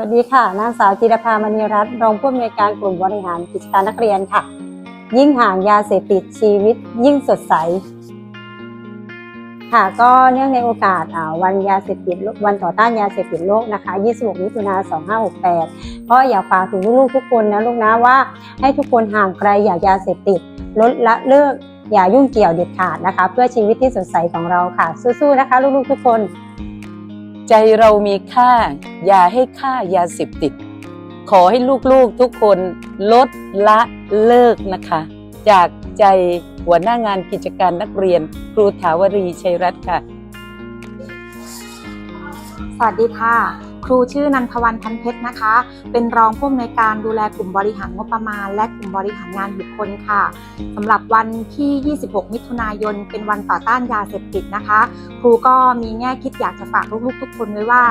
วัสดีค่ะ นางสาวจิรภามณีรัตน์รองผู้อำนวยการกลุ่มบริหารกิจการนักเรียนค่ะ ยิ่งห่างยาเสพติดชีวิตยิ่งสดใส ค่ะก็เนื่องในโอกาสวันยาเสพติดวันต่อต้านยาเสพติดโลกนะคะ 26 มิถุนา2568 ก็อยากฝากถึงลูกๆทุกคนนะลูกนะว่าให้ทุกคนห่างไกลจายาเสพติด ลดละเลิกอย่ายุ่งเกี่ยวเด็ดขาดนะคะ เพื่อชีวิตที่สดใสของเราค่ะ สู้ๆนะคะ ลูกๆทุกคน ใจเรามีค่า อย่าให้ค่ายาเสพติด ขอให้ลูกๆทุกคนลดละเลิกนะคะ จากใจหัวหน้างานกิจการนักเรียน ครูถาวรีชัยรัตน์ค่ะ สวัสดีค่ะ ครูชื่อนันทวันพันเพชรนะคะ เป็นรองผู้อำนวยการดูแลกลุ่มบริหารงบประมาณ และกลุ่มบริหารงานบุคคลค่ะสำหรับวันที่ 26 มิถุนายน เป็นวันต่อต้านยาเสพติดนะคะ ครูก็มีแง่คิดอยากจะฝากลูกๆ ทุกคนไว้ว่า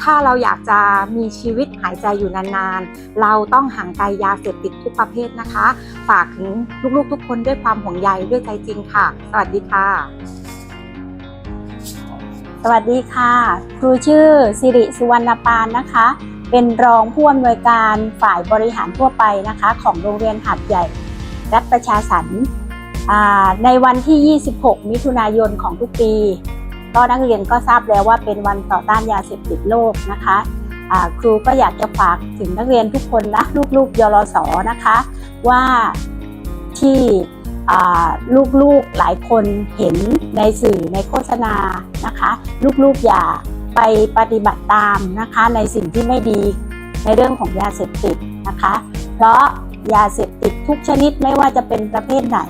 ถ้าเราอยากจะมีชีวิตหายใจอยู่นานๆ เราต้องห่างไกลยาเสพติดทุกประเภทนะคะ ฝากถึงลูกๆ ทุกคนด้วยความห่วงใยด้วยใจจริงค่ะ สวัสดีค่ะ สวัสดีค่ะ ครูชื่อสิริสุวรรณปานนะคะ เป็นรองผู้อำนวยการฝ่ายบริหารทั่วไปนะคะ ของโรงเรียนหัดใหญ่ รัฐประชาสรรค์ในวันที่ 26 มิถุนายนของทุกปี ก็นักเรียนก็ทราบแล้วว่าเป็นวันต่อต้านยาเสพติดโลกนะคะครูก็อยากจะฝากถึงนักเรียนทุกคนนะลูกๆยลสนะคะ ว่าที่ ลูกๆหลายคนเห็นในสื่อในโฆษณานะคะ ลูกๆอย่าไปปฏิบัติตามนะคะในสิ่งที่ไม่ดีในเรื่องของยาเสพติดนะคะ เพราะยาเสพติดทุกชนิดไม่ว่าจะเป็นประเภทไหน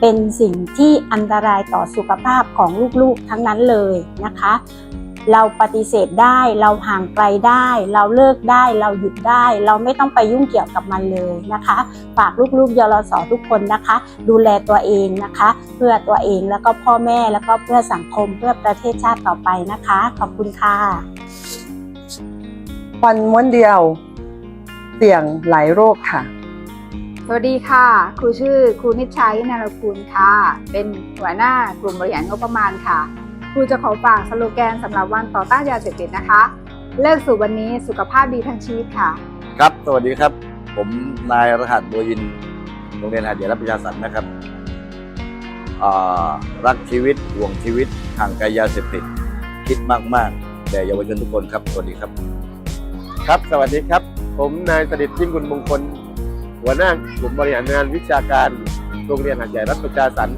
เป็นสิ่งที่อันตรายต่อสุขภาพของลูกๆทั้งนั้นเลยนะคะ เราปฏิเสธได้ เราห่างไกลได้ เราเลิกได้ เราหยุดได้ เราไม่ต้องไปยุ่งเกี่ยวกับมันเลยนะคะ ฝากลูกๆยลสทุกคนนะคะ ดูแลตัวเองนะคะ เพื่อตัวเองแล้วก็พ่อแม่แล้วก็เพื่อสังคมเพื่อประเทศชาติต่อไปนะคะ ขอบคุณค่ะวันม้วนเดียว เสี่ยงหลายโรคค่ะสวัสดีค่ะ ครูชื่อครูนิชชัยนารคุณค่ะ เป็นหัวหน้ากลุ่มบริหารงบประมาณค่ะ ครูจะขอฝากสโลแกนสำหรับวันต่อต้านยาเสพติดนะคะ เลิกสูบวันนี้สุขภาพดีทั้งชีวิตค่ะ ครับ สวัสดีครับ ผมนายรหัสโบยิน โรงเรียนหาดใหญ่รับประชาสันนะครับอ่ารักชีวิตห่วงชีวิตห่างไกลยาเสพติด คิดมาก ๆ แต่เยาวชนทุกคนครับ สวัสดีครับ ครับ สวัสดีครับ ผมนายสดิษฐ์ยิ่งกุลมงคล หัวหน้ากลุ่มบริหารงานวิชาการ โรงเรียนหาดใหญ่รัฐประชาสัน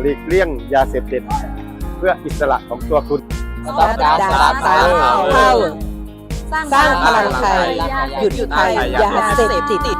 หลีกเลี่ยงยาเสพติดเพื่ออิสระของตัวคุณสร้างพลังไทยหยุดภัยยาเสพติด